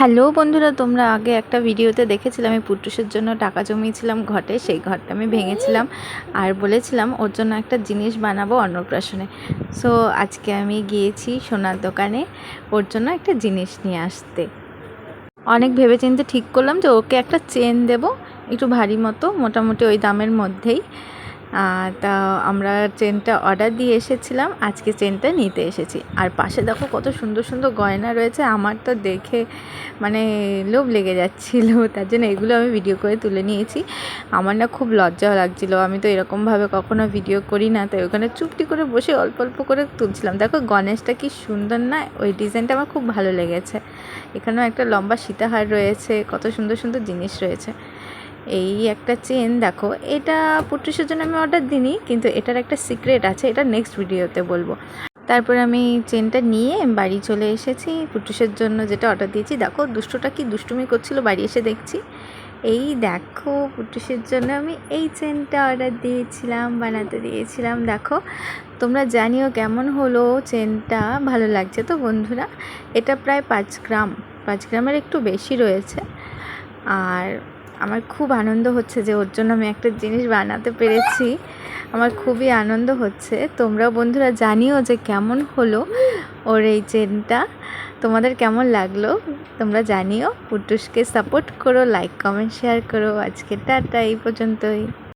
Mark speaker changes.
Speaker 1: Hello বন্ধুরা, তোমরা আগে একটা ভিডিওতে দেখেছিলাম আমি পুটুসের জন্য টাকা জমিয়েছিলাম ঘটে, সেই ঘরটা আমি ভেঙেছিলাম। আর বলেছিলাম ওর জন্য একটা জিনিস বানাবো অন্নপ্রাশনে। সো আজকে আমি গিয়েছি সোনার দোকানে ওর জন্য একটা জিনিস নিয়ে আসতে। অনেক ভেবেচিন্তে ঠিক করলাম যে ওকে একটা চেন দেব, একটু ভারী মতো, মোটামুটি ওই দামের মধ্যেই। তা আমরা চেনটা অর্ডার দিয়ে এসেছিলাম, আজকে চেনটা নিতে এসেছি। আর পাশে দেখো কত সুন্দর সুন্দর গয়না রয়েছে, আমার তো দেখে মানে লোভ লেগে যাচ্ছিল, তার জন্য এগুলো আমি ভিডিও করে তুলে নিয়েছি। আমার না খুব লজ্জাও লাগছিল, আমি তো এরকমভাবে কখনো ভিডিও করি না, তাই ওখানে চুপটি করে বসে অল্প অল্প করে তুলছিলাম। দেখো গণেশটা কি সুন্দর না, ওই ডিজাইনটা আমার খুব ভালো লেগেছে। এখানেও একটা লম্বা সীতাহার রয়েছে, কত সুন্দর সুন্দর জিনিস রয়েছে। এই একটা চেন দেখো, এটা পুটুসের জন্য আমি অর্ডার দিইনি, কিন্তু এটার একটা সিক্রেট আছে, এটা নেক্সট ভিডিওতে বলব। তারপর আমি চেনটা নিয়ে বাড়ি চলে এসেছি পুটুসের জন্য যেটা অর্ডার দিয়েছি, দেখো, দুষ্টটা কি দুষ্টুমি করছিল, বাড়ি এসে দেখছি। এই দেখো পুটুসের জন্য আমি এই চেনটা অর্ডার দিয়েছিলাম, বানাতে দিয়েছিলাম, দেখো। তোমরা জানিও কেমন হলো চেনটা ভালো লাগছে তো বন্ধুরা? এটা প্রায় পাঁচ গ্রাম, পাঁচ গ্রামের একটু বেশি রয়েছে। আর আমার খুব আনন্দ হচ্ছে যে ওর জন্য আমি একটা জিনিস বানাতে পেরেছি। আমার খুবই আনন্দ হচ্ছে। তোমরাও বন্ধুরা জানিও যে কেমন হলো ওর এই চেনটা। তোমাদের কেমন লাগল? তোমরা জানিও। পুটুসকে সাপোর্ট করো লাইক কমেন্ট শেয়ার করো। আজকে টাটা, এই পর্যন্তই।